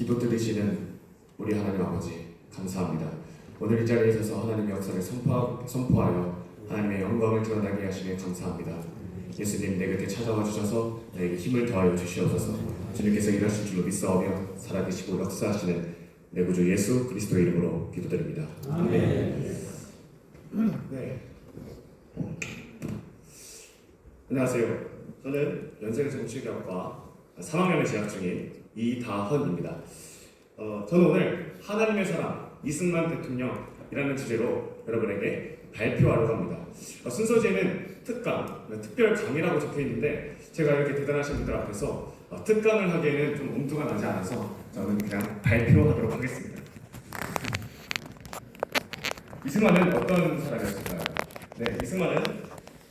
기도 들으시는 우리 하나님 아버지 감사합니다. 오늘 이 자리에 서서 하나님의 역사를 선포하, 선포하여 하나님의 영광을 드러나게 하시며 감사합니다. 예수님 내 곁에 찾아와 주셔서 나에게 힘을 더하여 주시옵소서. 주님께서 일하실 줄로 믿사오며 살아계시고 역사하시는 내 구주 예수 그리스도의 이름으로 기도드립니다. 아멘. 네. 안녕하세요. 저는 연세대 정치교육과 3학년에 재학 중인 이다헌입니다. 어, 저는 오늘 하나님의 사랑 이승만 대통령이라는 주제로 여러분에게 발표하려고 합니다. 어, 순서지에는 특강, 특별 강의라고 적혀 있는데 제가 이렇게 대단하신 분들 앞에서 어, 특강을 하기에는 좀 엄두가 나지 않아서 저는 그냥 발표하도록 하겠습니다. 이승만은 어떤 사람이었을까요? 네, 이승만은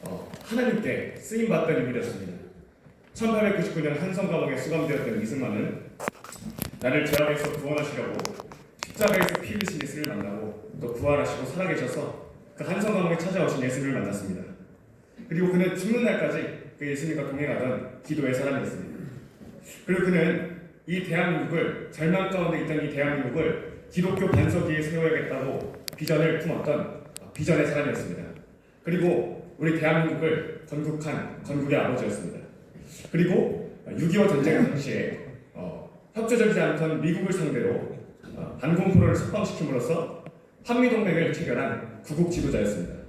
어, 하나님께 쓰임 받던 인물이었습니다. 1899년 한성 감옥에 수감되었던 이승만은 나를 죄악에서 구원하시려고 십자가에서 피 흘리신 예수를 만나고 또 부활하시고 살아계셔서 그 한성 감옥에 찾아오신 예수님을 만났습니다. 그리고 그는 죽는 날까지 그 예수님과 동행하던 기도의 사람이었습니다. 그리고 그는 이 대한민국을 절망 가운데 있던 이 대한민국을 기독교 반석 위에 세워야겠다고 비전을 품었던 비전의 사람이었습니다. 그리고 우리 대한민국을 건국한 건국의 아버지였습니다. 그리고 6.25 전쟁 당시에 어, 협조적이지 않던 미국을 상대로 어, 반공포를 석방시킴으로써 한미동맹을 체결한 구국 지도자였습니다.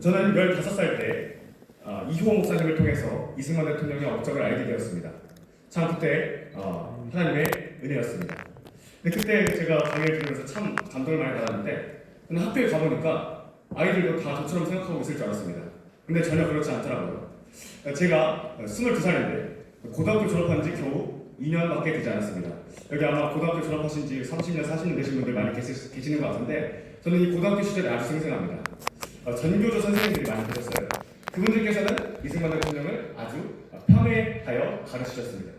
저는 15살 때 어, 이효호 목사님을 통해서 이승만 대통령의 업적을 알게 되었습니다. 참 그때 어, 하나님의 은혜였습니다. 근데 그때 제가 강의를 들으면서 참 감동을 많이 받았는데 근데 학교에 가보니까 아이들도 다 저처럼 생각하고 있을 줄 알았습니다. 근데 전혀 그렇지 않더라고요. 제가 22살인데 고등학교 졸업한 지 겨우 2년밖에 되지 않았습니다. 여기 아마 고등학교 졸업하신 지 30년, 40년 되신 분들 많이 계시, 계시는 것 같은데 저는 이 고등학교 시절이 아주 생생합니다. 어, 전교조 선생님들이 많이 계셨어요. 그분들께서는 이승만 대통령을 아주 편애하여 가르치셨습니다.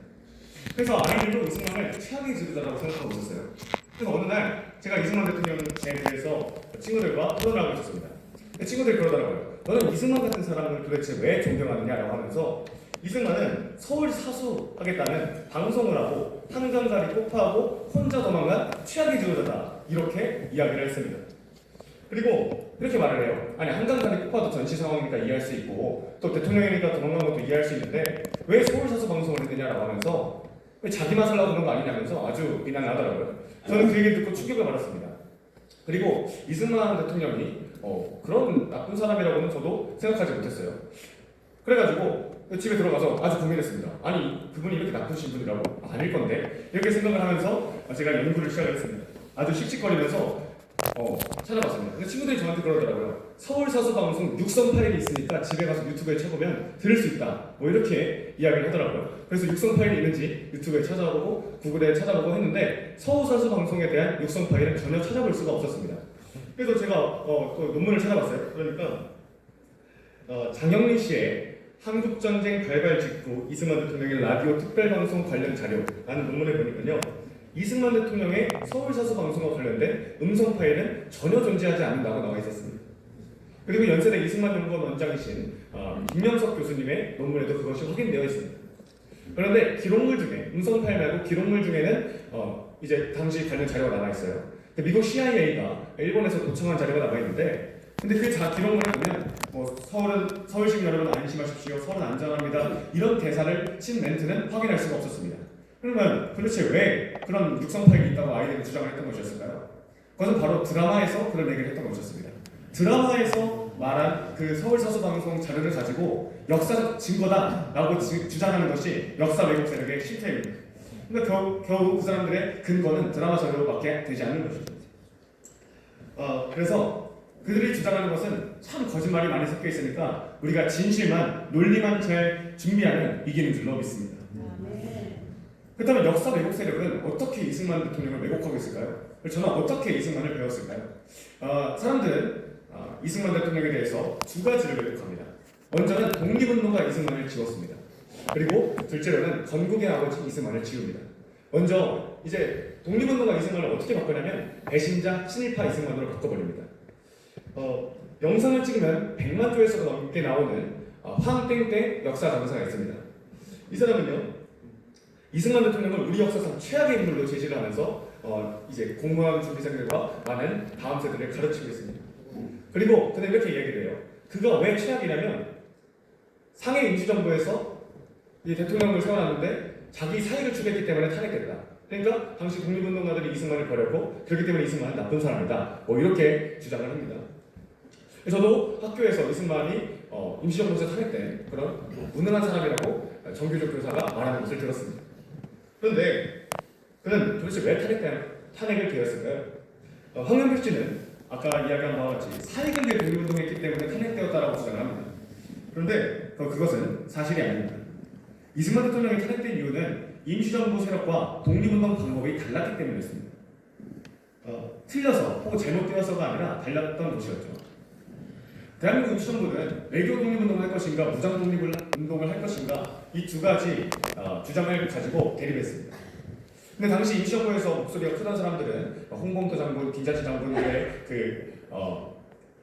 그래서 아이들도 이승만을 최악의 지도자라고 생각하고 있었어요. 그래서 어느 날 제가 이승만 대통령에 대해서 친구들과 토론을 하고 있었습니다. 근데 친구들이 그러더라고요. 너는 이승만 같은 사람을 도대체 왜 존경하느냐라고 하면서 이승만은 서울 사수하겠다는 방송을 하고 한강다리 폭파하고 혼자 도망간 최악의 지도자다 이렇게 이야기를 했습니다. 그리고 이렇게 말을 해요. 아니 한강다리 폭파도 전시 상황이니까 이해할 수 있고 또 대통령이니까 도망간 것도 이해할 수 있는데 왜 서울 사수 방송을 했느냐라고 하면서 왜 자기 맛을 나고 그런 거 아니냐면서 아주 비난을 하더라고요. 저는 그 얘기를 듣고 충격을 받았습니다. 그리고 이승만 대통령이 어, 그런 나쁜 사람이라고는 저도 생각하지 못했어요. 그래가지고 집에 들어가서 아주 고민했습니다. 아니 그분이 이렇게 나쁘신 분이라고 아닐 건데 이렇게 생각을 하면서 제가 연구를 시작을 했습니다. 아주 씩씩거리면서 어, 찾아봤습니다. 근데 친구들이 저한테 그러더라고요. 서울 사수 방송 육성 파일이 있으니까 집에 가서 유튜브에 쳐보면 들을 수 있다. 뭐 이렇게 이야기를 하더라고요. 그래서 육성 파일이 있는지 유튜브에 찾아보고 구글에 찾아보고 했는데 서울 사수 방송에 대한 육성 파일은 전혀 찾아볼 수가 없었습니다. 그래서 제가 어, 또 논문을 찾아봤어요. 그러니까 어, 장영린 씨의 한국전쟁 발발 직후 이승만 대통령의 라디오 특별방송 관련 자료라는 논문을 보니까요. 이승만 대통령의 서울 사수 방송과 관련된 음성 파일은 전혀 존재하지 않는다고 나와 있었습니다. 그리고 연세대 이승만 연구원 원장이신 어, 김명석 교수님의 논문에도 그것이 확인되어 있습니다. 그런데 기록물 중에 음성 파일 말고 기록물 중에는 어, 이제 당시 관련 자료가 남아 있어요. 근데 미국 CIA가 일본에서 도청한 자료가 남아 있는데 근데 그 자, 기록물을 보면 뭐 서울은 서울식 여러분 안심하십시오. 서울은 안전합니다. 이런 대사를 친 멘트는 확인할 수가 없었습니다. 그러면 도대체 왜 그런 육성 파일이 있다고 아이들이 주장을 했던 것이었을까요? 그것은 바로 드라마에서 그런 얘기를 했던 것이었습니다. 드라마에서 말한 그 서울 사수 방송 자료를 가지고 역사적 증거다라고 지- 주장하는 것이 역사 왜곡 세력의 실태입니다. 그러니까 겨우, 겨우 그 사람들의 근거는 드라마 자료밖에 되지 않는 것이죠. 어, 그래서 그들이 주장하는 것은 참 거짓말이 많이 섞여 있으니까 우리가 진실만 논리만 잘 준비하면 이기는 줄로 믿습니다. 그렇다면 역사 왜곡 세력은 어떻게 이승만 대통령을 왜곡하고 있을까요? 저는 어떻게 이승만을 배웠을까요? 어, 사람들은 어, 이승만 대통령에 대해서 두 가지를 왜곡합니다. 먼저는 독립운동가 이승만을 지웠습니다. 그리고 둘째로는 건국의 아버지 이승만을 지웁니다. 먼저 이제 독립운동가 이승만을 어떻게 바꾸냐면 배신자 친일파 이승만으로 바꿔버립니다. 어, 영상을 찍으면 100만 조회수가 넘게 나오는 어, 황땡땡 역사 강사가 있습니다. 이 사람은요 이승만 대통령을 우리 역사상 최악의 인물로 제시를 하면서 어, 이제 공무원 준비생들과 많은 다음 세대를 가르치고 있습니다. 그리고 그는 이렇게 이야기를 해요. 그가 왜 최악이냐면 상해 임시정부에서 이 대통령을 세워놨는데 자기 사익을 추구했기 때문에 탄핵됐다. 그러니까 당시 독립운동가들이 이승만을 버렸고 그렇기 때문에 이승만은 나쁜 사람이다. 뭐 이렇게 주장을 합니다. 저도 학교에서 이승만이 어, 임시정부에서 탄핵된 그런 무능한 사람이라고 정규적 교사가 말하는 것을 들었습니다. 그런데 그는 도대체 왜 탄핵된, 탄핵을 되었을까요? 어, 황현필 씨는 아까 이야기한 바와 같이 사익을 위해 독립운동했기 때문에 탄핵되었다라고 주장합니다. 그런데 그- 그것은 사실이 아닙니다. 이승만 대통령이 탄핵된 이유는 임시정부 세력과 독립운동 방법이 달랐기 때문이었습니다. 어, 틀려서 혹은 잘못되어서가 아니라 달랐던 것이었죠. 대한민국 임시정부는 외교 독립운동을 할 것인가 무장 독립운동을 할 것인가 이 두 가지 어, 주장을 가지고 대립했습니다. 근데 당시 임시정부에서 목소리가 크던 사람들은 홍범도 장군, 김자치 장군의 그 어,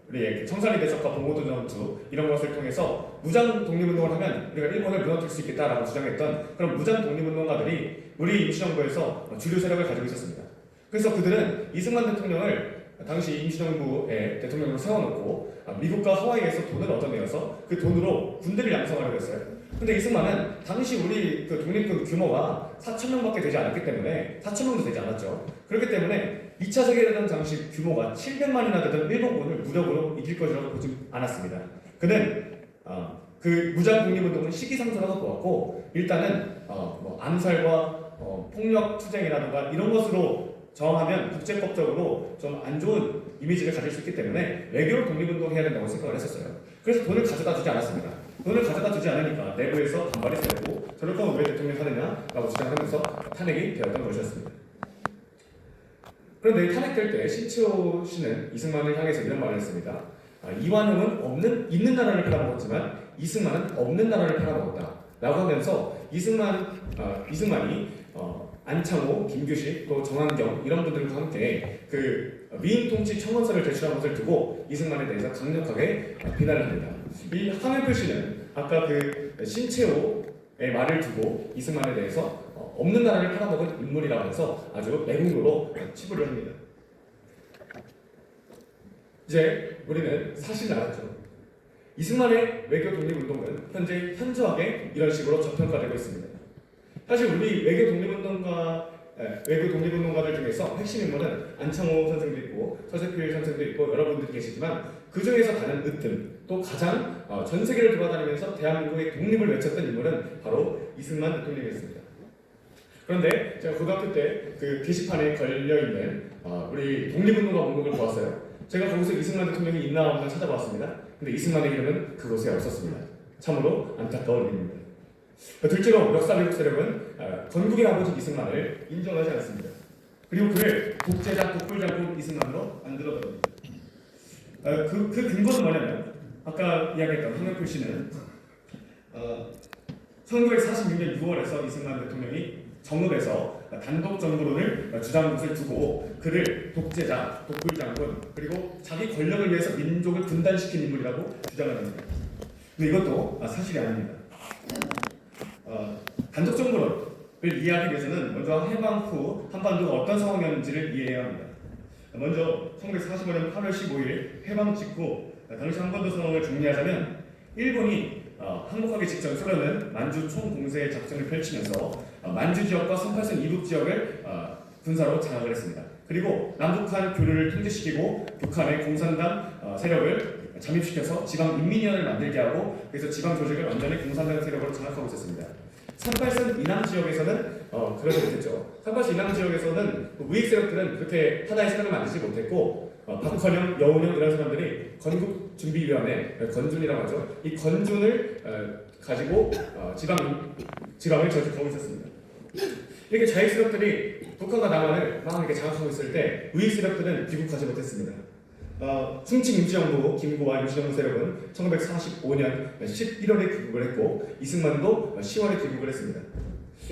우리의 그 청산리 대첩과 봉오도 전투 이런 것을 통해서 무장 독립운동을 하면 우리가 일본을 무너뜨릴 수 있겠다라고 주장했던 그런 무장 독립운동가들이 우리 임시정부에서 주류 세력을 가지고 있었습니다. 그래서 그들은 이승만 대통령을 당시 임시정부의 대통령으로 세워놓고 아, 미국과 하와이에서 돈을 얻어내어서 그 돈으로 군대를 양성하려고 했어요. 근데 이승만은 당시 우리 그 독립군 규모가 4천 명 밖에 되지 않았기 때문에 4천 명도 되지 않았죠. 그렇기 때문에 2차 세계대전 당시 규모가 700만이나 되던 일본군을 무력으로 이길 것이라고 보지 않았습니다. 그는 어, 그 무장 독립운동은 시기상조라고 보았고 일단은 어, 뭐 암살과 어, 폭력 투쟁이라든가 이런 것으로 저항하면 국제법적으로 좀 안 좋은 이미지를 가질 수 있기 때문에 외교로 독립운동 해야 된다고 생각을 했었어요. 그래서 돈을 가져다 주지 않았습니다. 돈을 가져다 주지 않으니까 내부에서 반발이 세고 저럴 거면 왜 대통령 하느냐라고 주장하면서 탄핵이 되었던 것이었습니다. 그런데 탄핵될 때 신치호 씨는 이승만을 향해서 이런 말을 했습니다. 아, 이완용은 없는 있는 나라를 팔아먹었지만 이승만은 없는 나라를 팔아먹었다라고 하면서 이승만 아, 이승만이 어, 안창호, 김규식, 또 정한경 이런 분들과 함께 그 미인 통치 청원서를 제출한 것을 두고 이승만에 대해서 강력하게 어, 비난을 합니다. 이 황현표 씨는 아까 그 신채호의 말을 두고 이승만에 대해서 어, 없는 나라를 팔아먹은 인물이라고 해서 아주 매국노로 치부를 합니다. 이제 우리는 사실 알았죠. 이승만의 외교 독립운동은 현재 현저하게 이런 식으로 저평가되고 있습니다. 사실 우리 외교 독립운동가 에, 외교 독립운동가들 중에서 핵심 인물은 안창호 선생도 있고 서세필 선생도 있고 여러분들이 계시지만 그 중에서 가장 으뜸 또 가장 어, 전 세계를 돌아다니면서 대한민국의 독립을 외쳤던 인물은 바로 이승만 대통령이었습니다. 그런데 제가 고등학교 때 그 게시판에 걸려 있는 어, 우리 독립운동가 목록을 보았어요. 제가 거기서 이승만 대통령이 있나 없나 찾아봤습니다. 근데 이승만의 이름은 그곳에 없었습니다. 참으로 안타까운 일입니다. 둘째로 역사 미국 세력은 어, 건국의 아버지 이승만을 인정하지 않습니다. 그리고 그를 독재자 독불 장군 이승만으로 만들어버립니다. 어, 그, 그 근거는 뭐냐면 아까 이야기했던 황영표 씨는 어, 1946년 6월에서 이승만 대통령이 정읍에서 단독 정부론을 주장한 것을 두고 그를 독재자, 독불장군 그리고 자기 권력을 위해서 민족을 분단시킨 인물이라고 주장을 합니다. 근데 이것도 아, 사실이 아닙니다. 어, 단독 정부론을 이해하기 위해서는 먼저 해방 후 한반도가 어떤 상황이었는지를 이해해야 합니다. 먼저 1945년 8월 15일 해방 직후 당시 한반도 상황을 정리하자면 일본이 어, 항복하기 직전 소련은 만주 총공세 작전을 펼치면서 어, 만주 지역과 38선 이북 지역을 어, 군사로 장악을 했습니다. 그리고 남북한 교류를 통제시키고 북한의 공산당 어, 세력을 잠입시켜서 지방 인민위원회를 만들게 하고 그래서 지방 조직을 완전히 공산당 세력으로 장악하고 있었습니다. 38선 이남 지역에서는 어, 그러지 못했죠. 38선 이남 지역에서는 그 우익 세력들은 그렇게 하나의 세력을 만들지 못했고 어, 박헌영, 여운형 이런 사람들이 건국준비위원회 어, 건준이라고 하죠. 이 건준을 어, 가지고 어, 지방 지방을 저지하고 있었습니다. 이렇게 자익 세력들이 북한과 남한을 막 이렇게 장악하고 있을 때 우익 세력들은 귀국하지 못했습니다. 어, 충칭 임시정부 김구와 임시정부 세력은 1945년 11월에 귀국을 했고 이승만도 10월에 귀국을 했습니다.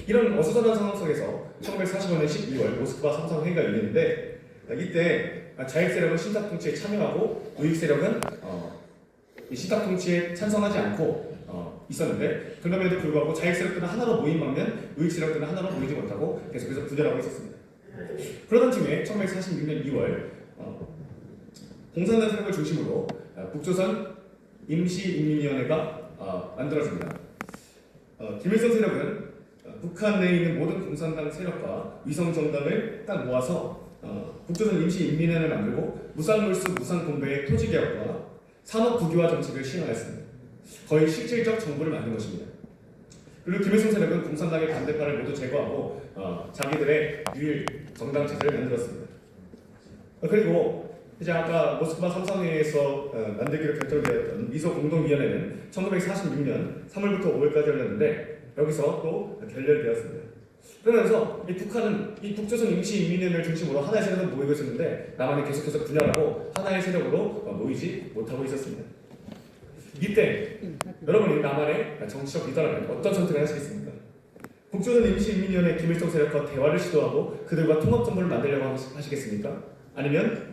이런 어수선한 상황 속에서 1945년 12월 모스크바 삼성회의가 열리는데 이때 자익 세력은 신탁 통치에 참여하고 우익 세력은 어, 이 신탁 통치에 찬성하지 않고 어, 있었는데 그럼에도 불구하고 자익 세력들은 하나로 모인 반면 우익 세력들은 하나로 모이지 못하고 계속해서 분열하고 있었습니다. 그러던 중에 1946년 2월 어, 공산당 세력을 중심으로 어, 북조선 임시인민위원회가 어, 만들어집니다. 어, 김일성 세력은 어, 북한 내에 있는 모든 공산당 세력과 위성 정당을 딱 모아서 어, 북조선 임시인민회를 만들고 무상물수 무상공배의 토지개혁과 산업 국유화 정책을 시행하였습니다. 거의 실질적 정부를 만든 것입니다. 그리고 김일성 세력은 공산당의 반대파를 모두 제거하고 어, 자기들의 유일 정당 체제를 만들었습니다. 어, 그리고 이제 아까 모스크바 삼성회의에서 어, 만들기로 결정되었던 미소 공동위원회는 1946년 3월부터 5월까지 열렸는데 여기서 또 결렬되었습니다. 그러면서 이 북한은 이 북조선 임시 인민회를 중심으로 하나의 세력을 모이고 있었는데 남한이 계속해서 분열하고 하나의 세력으로 어, 모이지 못하고 있었습니다. 이때 여러분이 남한의 정치적 리더라면 어떤 선택을 하시겠습니까? 북조선 임시인민위원회 김일성 세력과 대화를 시도하고 그들과 통합 정부를 만들려고 하시- 하시겠습니까? 아니면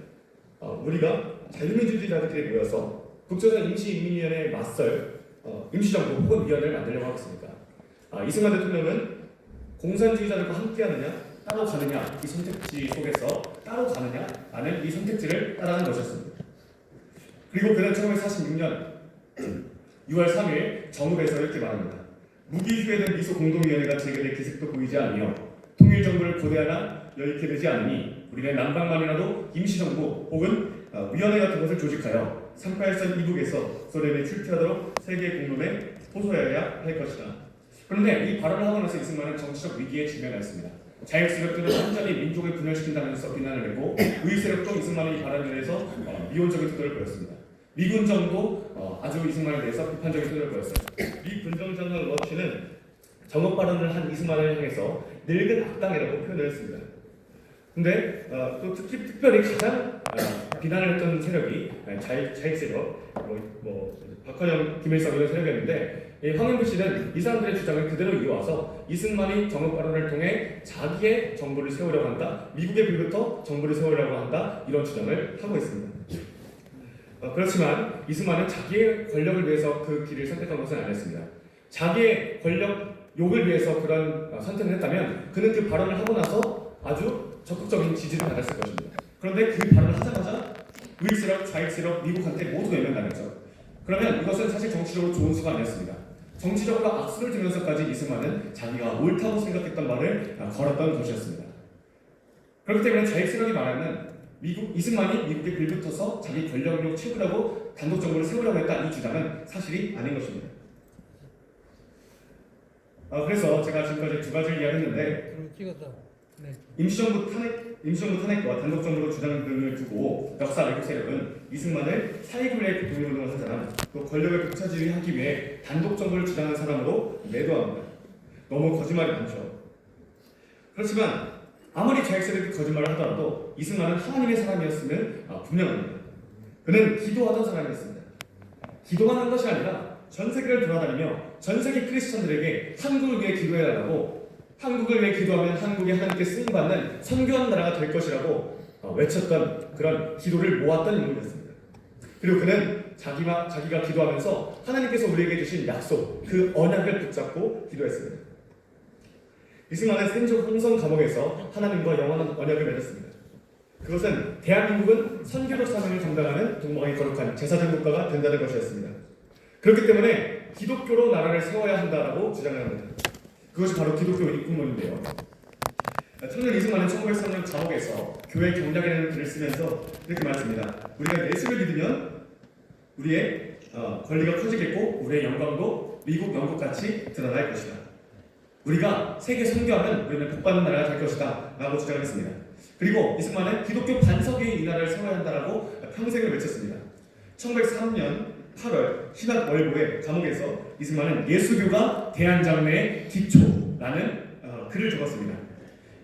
어, 우리가 자유민주주의자들끼리 모여서 북조선 임시인민위원회에 맞설 어, 임시정부 혹은 위원회를 만들려고 하겠습니까? 아, 이승만 대통령은 공산주의자들과 함께하느냐 따로 가느냐 이 선택지 속에서 따로 가느냐 라는 이 선택지를 따라가는 것이었습니다. 그리고 그는 1946년 6월 3일 정읍에서 이렇게 말합니다. 무기휴게된 미소 공동위원회가 제게될 기색도 보이지 아니며 통일 정부를 고대하나 여의케 되지 않으니 우리는 남방만이라도 임시정부 혹은 어, 위원회 같은 것을 조직하여 387 이북에서 소련에 출퇴하도록 세계 공론에 호소해야 할 것이다. 그런데 이 발언을 하고 나서 이승만은 정치적 위기에 직면하였습니다. 자익 세력들은 완전히 민족을 분열시킨다면서 비난을 했고 의익 세력도 이승만의 이 발언에 대해서 어, 미온적인 태도를 보였습니다. 미군 정도 어, 아주 이승만에 대해서 비판적인 태도를 보였어요. 미 군정장관 러치는 정업 발언을 한 이승만을 향해서 늙은 악당이라고 표현을 했습니다. 근데 어, 또 특히 특별히 가장 어, 비난을 했던 세력이 어, 자익, 자익 세력, 뭐, 뭐 박헌영, 김일성 이런 세력이었는데 이 황영부 씨는 이 사람들의 주장을 그대로 이어와서 이승만이 정업 발언을 통해 자기의 정부를 세우려고 한다, 미국의 불부터 정부를 세우려고 한다 이런 주장을 하고 있습니다. 어, 그렇지만 이승만은 자기의 권력을 위해서 그 길을 선택한 것은 아니었습니다. 자기의 권력 욕을 위해서 그런 어, 선택을 했다면 그는 그 발언을 하고 나서 아주 적극적인 지지를 받았을 것입니다. 그런데 그 발언을 하자마자 우익세력, 좌익세력, 미국한테 모두 외면당했죠. 그러면 이것은 사실 정치적으로 좋은 수가 아니었습니다. 정치적으로 악수를 들면서까지 이승만은 자기가 옳다고 생각했던 말을 어, 걸었던 것이었습니다. 그렇기 때문에 좌익세력이 말하는 미국 이승만이 미국에 빌붙어서 자기 권력을 채우려고 단독 정부를 세우려고 했다 이 주장은 사실이 아닌 것입니다. 아, 그래서 제가 지금까지 두 가지를 이야기했는데. 네. 임시정부 탄핵, 임시정부 탄핵과 단독 정부로 주장 등을 두고 역사 외국 세력은 이승만을 사이굴의 독립운동을 한 사람, 또 권력을 독차지하기 위해 단독 정부를 주장한 사람으로 매도합니다. 너무 거짓말이 많죠. 그렇지만 아무리 좌익 세력이 거짓말을 하더라도 이승만은 하나님의 사람이었음을 아, 분명합니다. 그는 기도하던 사람이었습니다. 기도만 한 것이 아니라 전 세계를 돌아다니며 전 세계 크리스천들에게 한국을 위해 기도해달라고 한국을 위해 기도하면 한국이 하나님께 쓰임받는 선교한 나라가 될 것이라고 어, 외쳤던 그런 기도를 모았던 인물이었습니다. 그리고 그는 자기가, 자기가 기도하면서 하나님께서 우리에게 주신 약속, 그 언약을 붙잡고 기도했습니다. 이승만은 생존 홍성 감옥에서 하나님과 영원한 언약을 맺었습니다. 그것은 대한민국은 선교적 사명을 감당하는 동방이 거룩한 제사장 국가가 된다는 것이었습니다. 그렇기 때문에 기독교로 나라를 세워야 한다라고 주장을 합니다. 그것이 바로 기독교 입국론인데요. 청년 이승만은 1903년 감옥에서 교회 경작이라는 글을 쓰면서 이렇게 말했습니다. 우리가 예수를 믿으면 우리의 어, 권리가 커지겠고 우리의 영광도 미국, 영국 같이 드러날 것이다. 우리가 세계 선교하면 우리는 복받는 나라가 될 것이다 라고 주장을 했습니다. 그리고 이승만은 기독교 반석의 이 나라를 세워야 한다라고 평생을 외쳤습니다. 1903년 8월 신학월보의 감옥에서 이승만은 예수교가 대한장래의 기초라는 어, 글을 적었습니다.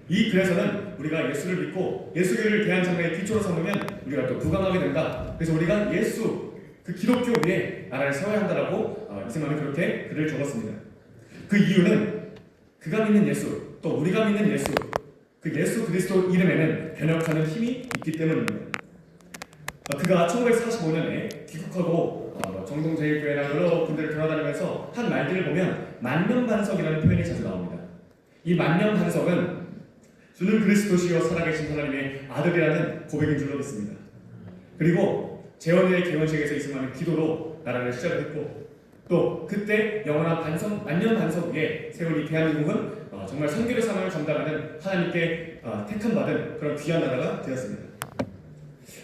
이 글에서는 우리가 예수를 믿고 예수교를 대한장래의 기초로 삼으면 우리가 또 부강하게 된다. 그래서 우리가 예수 그 기독교 위에 나라를 세워야 한다라고 어, 이승만은 그렇게 글을 적었습니다. 그 이유는 그가 믿는 예수 또 우리가 믿는 예수 그 예수 그리스도 이름에는 변혁하는 힘이 있기 때문입니다. 어, 그가 1945년에 귀국하고 어, 정동제일교회나 여러 군데를 돌아다니면서 한 말들을 보면 만년반석이라는 표현이 자주 나옵니다. 이 만년반석은 주는 그리스도시요 살아계신 하나님의 아들이라는 고백인 줄로 믿습니다. 그리고 재원의 개원식에서 있음하는 기도로 나라를 시작을 했고 또 그때 영원한 반석 만년 반석 위에 세운 이 대한민국은 어, 정말 선교의 사명을 감당하는 하나님께 어, 택함 받은 그런 귀한 나라가 되었습니다.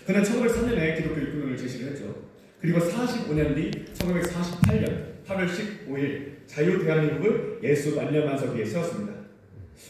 그는 1903년에 기독교 육군을 제시를 했죠. 그리고 45년 뒤 1948년 8월 15일 자유 대한민국을 예수 만년 반석 위에 세웠습니다.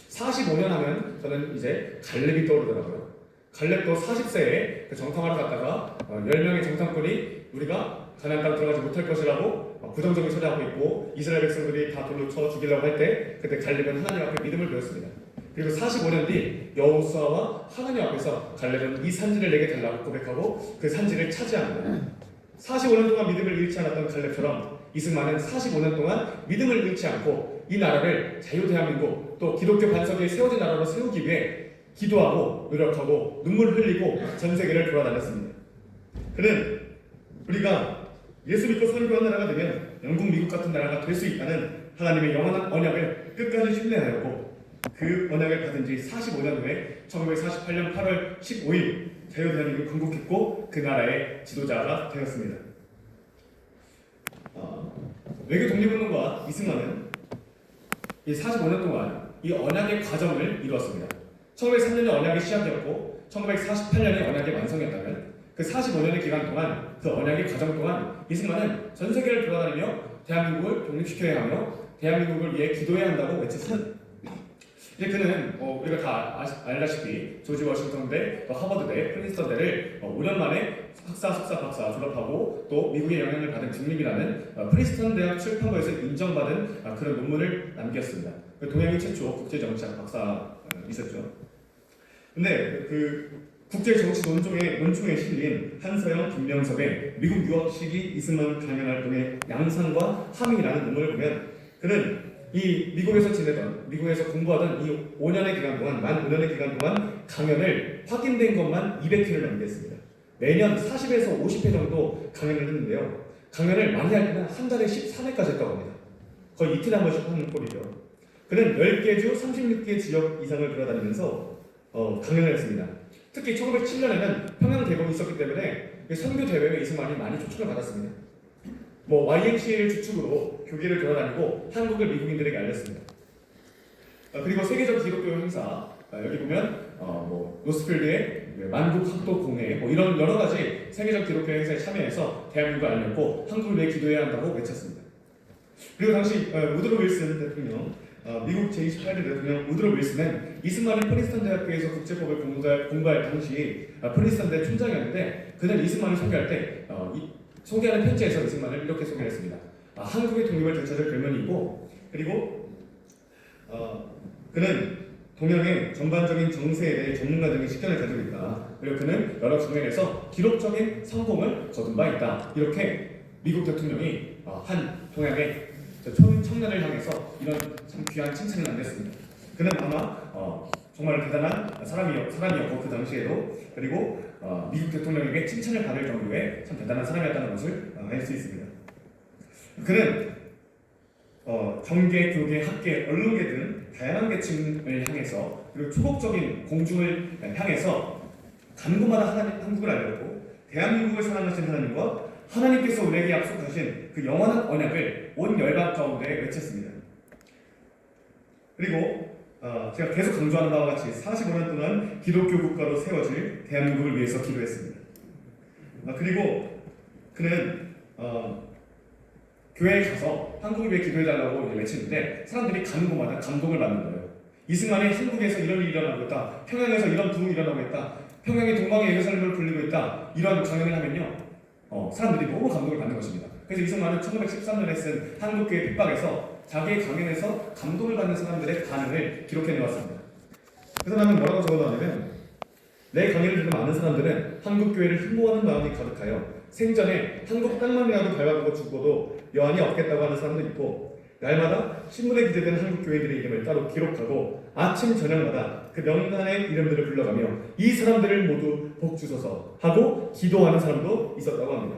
45년 하면 저는 이제 갈렙이 떠오르더라고요. 갈렙도 40세에 그 정탐하러 갔다가 어, 10명의 정탐꾼이 우리가 가나안 땅 들어가지 못할 것이라고 막 부정적인 소리 하고 있고 이스라엘 백성들이 다 돌로 쳐 죽이려고 할 때 그때 갈렙은 하나님 앞에 믿음을 배웠습니다. 그리고 45년 뒤 여호수아와 하나님 앞에서 갈렙은 이 산지를 내게 달라고 고백하고 그 산지를 차지합니다. 45년 동안 믿음을 잃지 않았던 갈렙처럼 이승만은 45년 동안 믿음을 잃지 않고 이 나라를 자유 대한민국 또 기독교 반석에 세워진 나라로 세우기 위해 기도하고 노력하고 눈물 흘리고 전 세계를 돌아다녔습니다. 그는 우리가 예수 믿고 선교한 나라가 되면 영국, 미국 같은 나라가 될 수 있다는 하나님의 영원한 언약을 끝까지 신뢰하였고 그 언약을 받은 지 45년 후에 1948년 8월 15일 자유대한민국을 건국했고 그 나라의 지도자가 되었습니다. 어, 외교 독립운동과 이승만은 이 45년 동안 이 언약의 과정을 이루었습니다. 1903년에 언약이 시작되었고 1948년에 언약이 완성했다면 그 45년의 기간 동안 그 언약의 과정 동안 이승만은 전 세계를 돌아다니며 대한민국을 독립시켜야 하며 대한민국을 위해 기도해야 한다고 외쳤습니다. 이제 그는 어, 우리가 다 아시, 알다시피 조지 워싱턴대, 또 하버드대, 프린스턴대를 어, 5년 만에 학사, 석사, 박사 졸업하고 또 미국의 영향을 받은 중립이라는 어, 프린스턴 대학 출판부에서 인정받은 아, 그런 논문을 남겼습니다. 그 동양인 최초 국제정치학 박사 어, 있었죠. 근데 그 국제 정치 논종에 논총에 실린 한서영, 김명섭의 미국 유학 시기 이승만 강연 활동의 양상과 함의라는 논문을 보면 그는 이 미국에서 지내던 미국에서 공부하던 이 5년의 기간 동안 만 5년의 기간 동안 강연을 확인된 것만 200회를 넘겼습니다. 매년 40에서 50회 정도 강연을 했는데요. 강연을 많이 할 때는 한 달에 13회까지 했다고 합니다. 거의 이틀에 한 번씩 하는 꼴이죠. 그는 10개 주 36개 지역 이상을 돌아다니면서 어, 강연을 했습니다. 특히 1907년에는 평양 대공이 있었기 때문에 그 선교 대회에 이승만이 많이 초청을 받았습니다. 뭐 YMCA를 주축으로 교계를 돌아다니고 한국을 미국인들에게 알렸습니다. 어, 그리고 세계적 기독교 행사 어, 여기 보면 어, 뭐 노스필드의 그 만국 학도 공회 뭐 이런 여러 가지 세계적 기독교 행사에 참여해서 대한민국을 알렸고 한국을 위해 기도해야 한다고 외쳤습니다. 그리고 당시 어, 우드로 윌슨 대통령 어, 미국 제28대 대통령 우드로 윌슨은 이승만이 프린스턴 대학교에서 국제법을 공부할, 당시 어, 프린스턴 대 총장이었는데 그는 이승만이 소개할 때 어, 이, 소개하는 편지에서 이승만을 이렇게 소개했습니다. 아, 한국의 독립을 되찾을 결면이고 그리고 어, 그는 동양의 전반적인 정세에 대해 전문가적인 식견을 가지고 있다. 그리고 그는 여러 측면에서 기록적인 성공을 거둔 바 있다. 이렇게 미국 대통령이 어, 한 동양의 청년을 향해서 이런 참 귀한 칭찬을 남겼습니다. 그는 아마 어, 정말 대단한 사람이었, 사람이었고 그 당시에도 그리고 어, 미국 대통령에게 칭찬을 받을 정도의 참 대단한 사람이었다는 것을 어, 알수 있습니다. 그는 어, 정계, 교계, 학계, 언론계 등 다양한 계층을 향해서 그리고 초국적인 공중을 향해서 간구마다 하나님, 한국을 알렸고 대한민국을 사랑하신 하나님과 하나님께서 우리에게 약속하신 그 영원한 언약을 온 열방 가운데 외쳤습니다. 그리고 어, 제가 계속 강조하는 바와 같이 45년 동안 기독교 국가로 세워질 대한민국을 위해서 기도했습니다. 아, 그리고 그는 어, 교회에 가서 한국을 위해 기도해달라고 외치는데 사람들이 가는 곳마다 감동을 받는 거예요. 이승만이 한국에서 이런 일이 일어나고 있다. 평양에서 이런 부흥이 일어나고 있다. 평양이 동방의 예루살렘을 불리고 있다. 이런 강연을 하면요. 어, 사람들이 너무 감동을 받는 것입니다. 그래서 이승만은 1913년에 쓴 한국교회 핍박에서 자기의 강연에서 감동을 받는 사람들의 반응을 기록해 내왔습니다. 그래서 나는 뭐라고 적어놨냐면 내 강의를 듣는 많은 사람들은 한국 교회를 흠모하는 마음이 가득하여 생전에 한국 땅만이라도 밟아보고 죽어도 여한이 없겠다고 하는 사람도 있고 날마다 신문에 기재된 한국 교회들의 이름을 따로 기록하고 아침 저녁마다 그 명단의 이름들을 불러가며 이 사람들을 모두 복 주소서 하고 기도하는 사람도 있었다고 합니다.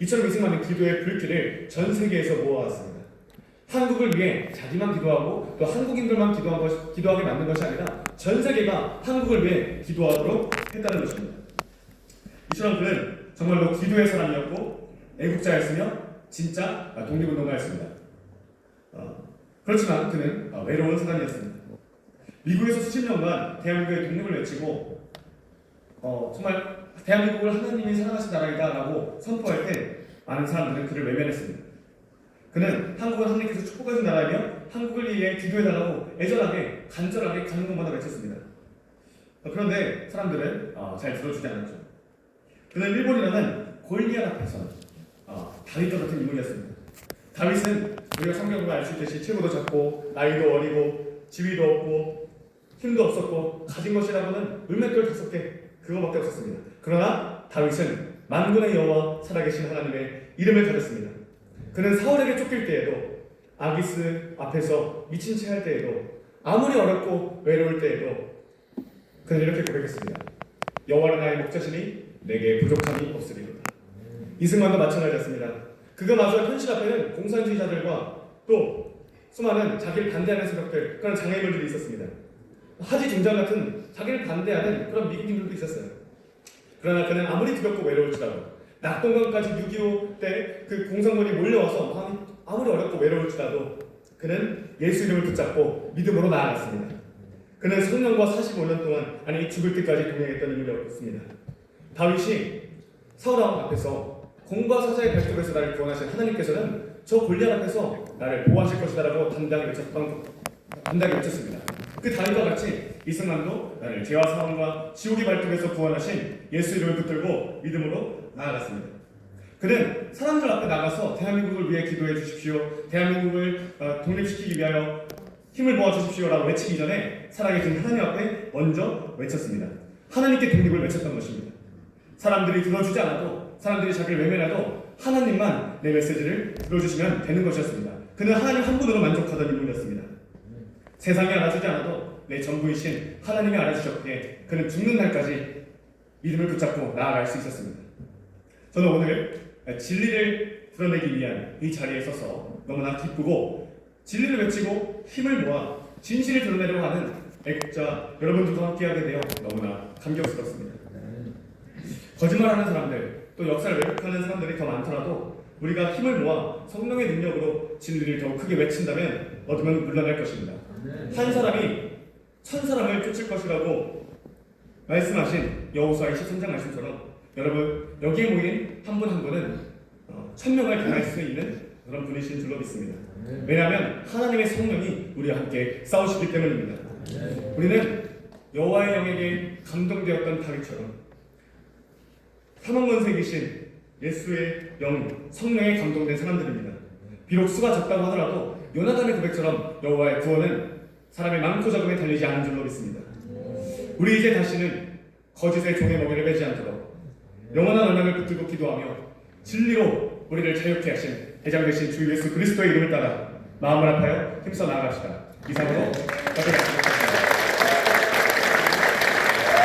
이처럼 이승만은 기도의 불길을 전 세계에서 모아왔습니다. 한국을 위해 자기만 기도하고 또 한국인들만 기도한 것, 기도하게 만든 것이 아니라 전 세계가 한국을 위해 기도하도록 했다는 것입니다. 이처럼 그는 정말로 기도의 사람이었고 애국자였으며 진짜 독립운동가였습니다. 어, 그렇지만 그는 어, 외로운 사람이었습니다. 미국에서 수십 년간 대한민국의 독립을 외치고 어, 정말 대한민국을 하나님이 사랑하신 나라이다라고 선포할 때 많은 사람들은 그를 외면했습니다. 그는 한국은 하나님께서 축복하신 나라이며 한국을 위해 기도해달라고 애절하게 간절하게 가는 곳마다 외쳤습니다. 어, 그런데 사람들은 어, 잘 들어주지 않았죠. 그는 일본이라는 골리앗 앞에서 어, 다윗과 같은 인물이었습니다. 다윗은 우리가 성경을 알수 있듯이 체구도 작고 나이도 어리고 지위도 없고 힘도 없었고 가진 것이라고는 물맷돌 다섯 개 그거밖에 없었습니다. 그러나 다윗은 만군의 여호와 살아계신 하나님의 이름을 가졌습니다. 그는 사울에게 쫓길 때에도 아기스 앞에서 미친 채 할 때에도 아무리 어렵고 외로울 때에도 그는 이렇게 고백했습니다. 여호와는 나의 목자시니 내게 부족함이 없으리로다. 이승만도 마찬가지였습니다. 그가마저 현실 앞에는 공산주의자들과 또 수많은 자기를 반대하는 세력들 그런 장애물들이 있었습니다. 하지 중장 같은 자기를 반대하는 그런 미국인들도 있었어요. 그러나 그는 아무리 두렵고 외로울지라도 낙동강까지 6.25 때 그 공산군이 몰려와서 마음이 아무리 어렵고 외로울지라도 그는 예수 이름을 붙잡고 믿음으로 나아갔습니다. 그는 성령과 45년 동안 아니 죽을 때까지 동행했던 인물이었습니다. 다윗이 사울 왕 앞에서 공과 사자의 발톱에서 나를 구원하신 하나님께서는 저 골리앗 앞에서 나를 보호하실 것이다라고 담당히 외쳤습니다. 그 다윗과 같이 이승만도 나를 죄와 사망과 지옥의 발톱에서 구원하신 예수 이름을 붙들고 믿음으로 나아갔습니다. 그는 사람들 앞에 나가서 대한민국을 위해 기도해 주십시오. 대한민국을 어, 독립시키기 위하여 힘을 모아 주십시오라고 외치기 전에 살아계신 하나님 앞에 먼저 외쳤습니다. 하나님께 독립을 외쳤던 것입니다. 사람들이 들어주지 않아도 사람들이 자기를 외면해도 하나님만 내 메시지를 들어주시면 되는 것이었습니다. 그는 하나님 한 분으로 만족하던 인물이었습니다. 세상이 알아주지 않아도 내 전부이신 하나님이 알아주셨기에 그는 죽는 날까지 믿음을 붙잡고 나아갈 수 있었습니다. 저는 오늘 진리를 드러내기 위한 이 자리에 서서 너무나 기쁘고 진리를 외치고 힘을 모아 진실을 드러내려고 하는 애국자 여러분들과 함께하게 되어 너무나 감격스럽습니다. 거짓말하는 사람들 또 역사를 왜곡하는 사람들이 더 많더라도 우리가 힘을 모아 성령의 능력으로 진리를 더욱 크게 외친다면 어둠은 물러날 것입니다. 한 사람이 천 사람을 쫓을 것이라고 말씀하신 여호수아의 13장 말씀처럼 여러분 여기에 모인 한 분 한 분은 어, 천 명을 당할 수 있는 그런 분이신 줄로 믿습니다. 왜냐하면 하나님의 성령이 우리와 함께 싸우시기 때문입니다. 우리는 여호와의 영에게 감동되었던 다윗처럼 사망권세이신 예수의 영 성령에 감동된 사람들입니다. 비록 수가 적다고 하더라도 요나단의 고백처럼 여호와의 구원은 사람의 많고 적음에 달리지 않은 줄로 믿습니다. 우리 이제 다시는 거짓의 종의 먹이를 베지 않도록 영원한 언약을 붙들고 기도하며 진리로 우리를 자유케 하신 대장 되신 주 예수 그리스도의 이름을 따라 마음을 아파요 힘써 나아갑시다. 이상으로 받들겠습니다.